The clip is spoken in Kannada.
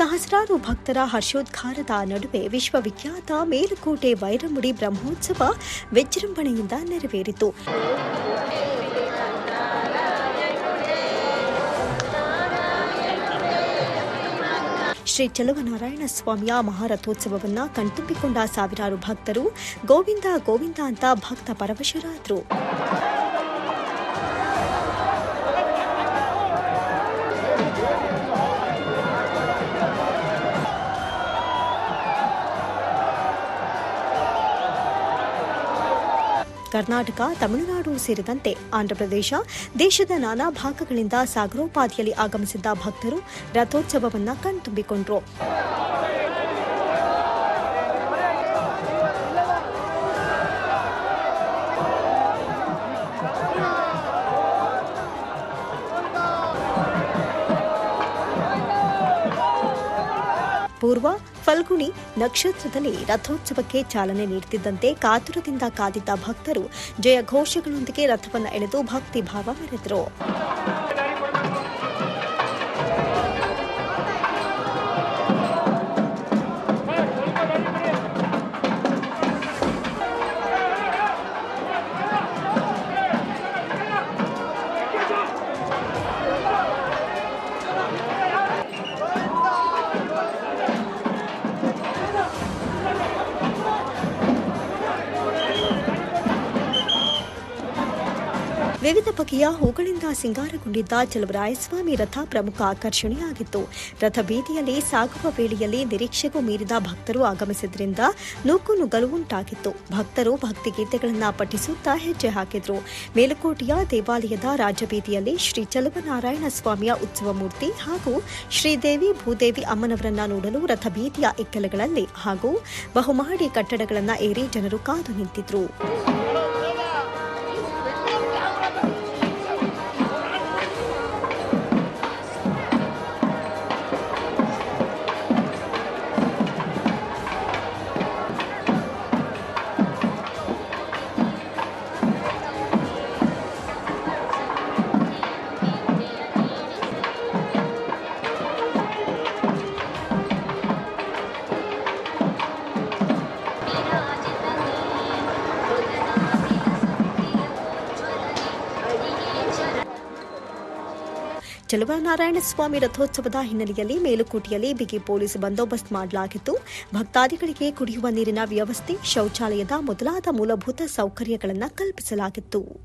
ಸಹಸ್ರಾರು ಭಕ್ತರ ಹರ್ಷೋದ್ಘಾರದ ನಡುವೆ ವಿಶ್ವವಿಖ್ಯಾತ ಮೇಲುಕೋಟೆ ವೈರಮುಡಿ ಬ್ರಹ್ಮೋತ್ಸವ ವಿಜೃಂಭಣೆಯಿಂದ ನೆರವೇರಿತು. ಶ್ರೀ ಚಲುವನಾರಾಯಣ ಸ್ವಾಮಿಯ ಮಹಾರಥೋತ್ಸವವನ್ನ ಕಣ್ತುಂಬಿಕೊಂಡ ಸಾವಿರಾರು ಭಕ್ತರು ಗೋವಿಂದ ಗೋವಿಂದ ಅಂತ ಭಕ್ತ ಪರವಶರಾದರು. ಕರ್ನಾಟಕ ತಮಿಳುನಾಡು ಸೇರಿದಂತೆ ಆಂಧ್ರಪ್ರದೇಶ ದೇಶದ ನಾನಾ ಭಾಗಗಳಿಂದ ಸಾಗರೋಪಾದಿಯಲ್ಲಿ ಆಗಮಿಸಿದ್ದ ಭಕ್ತರು ರಥೋತ್ಸವವನ್ನು ಕಣ್ತುಂಬಿಕೊಂಡ್ರು. ಪೂರ್ವ ಫಲ್ಗುಣಿ ನಕ್ಷತ್ರದಲ್ಲಿ ರಥೋತ್ಸವಕ್ಕೆ ಚಾಲನೆ ನೀಡುತ್ತಿದ್ದಂತೆ ಕಾತುರದಿಂದ ಕಾದಿದ್ದ ಭಕ್ತರು ಜಯ ಘೋಷಗಳೊಂದಿಗೆ ರಥವನ್ನು ಎಳೆದು ಭಕ್ತಿ ಭಾವ ಮೆರೆದರು. ವಿವಿಧ ಬಗೆಯ ಹೂಗಳಿಂದ ಸಿಂಗಾರಗೊಂಡಿದ್ದ ಚಲುವರಾಯಸ್ವಾಮಿ ರಥ ಪ್ರಮುಖ ಆಕರ್ಷಣೆಯಾಗಿತ್ತು. ರಥ ಬೀದಿಯಲ್ಲಿ ಸಾಗುವ ವೇಳೆಯಲ್ಲಿ ನಿರೀಕ್ಷೆಗೂ ಮೀರಿದ ಭಕ್ತರು ಆಗಮಿಸಿದ್ರಿಂದ ನೂಕು ನುಗ್ಗಲು ಉಂಟಾಗಿತ್ತು ಭಕ್ತರು ಗೀತೆಗಳನ್ನು ಪಠಿಸುತ್ತಾ ಹೆಜ್ಜೆ ಹಾಕಿದ್ರು. ಮೇಲುಕೋಟೆಯ ದೇವಾಲಯದ ರಾಜಬೀದಿಯಲ್ಲಿ ಶ್ರೀ ಚಲುವನಾರಾಯಣ ಸ್ವಾಮಿಯ ಉತ್ಸವ ಮೂರ್ತಿ ಹಾಗೂ ಶ್ರೀದೇವಿ ಭೂದೇವಿ ಅಮ್ಮನವರನ್ನ ನೋಡಲು ರಥ ಬೀದಿಯ ಇಕ್ಕಲಗಳಲ್ಲಿ ಹಾಗೂ ಬಹುಮಹಡಿ ಕಟ್ಟಡಗಳನ್ನು ಏರಿ ಜನರು ಕಾದು ನಿಂತಿದ್ರು. ಚಲುವನಾರಾಯಣ ಸ್ವಾಮಿ ರಥೋತ್ಸವದ ಹಿನ್ನೆಲೆಯಲ್ಲಿ ಮೇಲುಕೋಟೆಯಲ್ಲಿ ಬಿಗಿ ಪೊಲೀಸ್ ಬಂದೋಬಸ್ತ್ ಮಾಡಲಾಗಿದ್ದು ಭಕ್ತಾದಿಗಳಿಗೆ ಕುಡಿಯುವ ನೀರಿನ ವ್ಯವಸ್ಥೆ, ಶೌಚಾಲಯದ ಮೊದಲಾದ ಮೂಲಭೂತ ಸೌಕರ್ಯಗಳನ್ನು ಕಲ್ಪಿಸಲಾಗಿತ್ತು.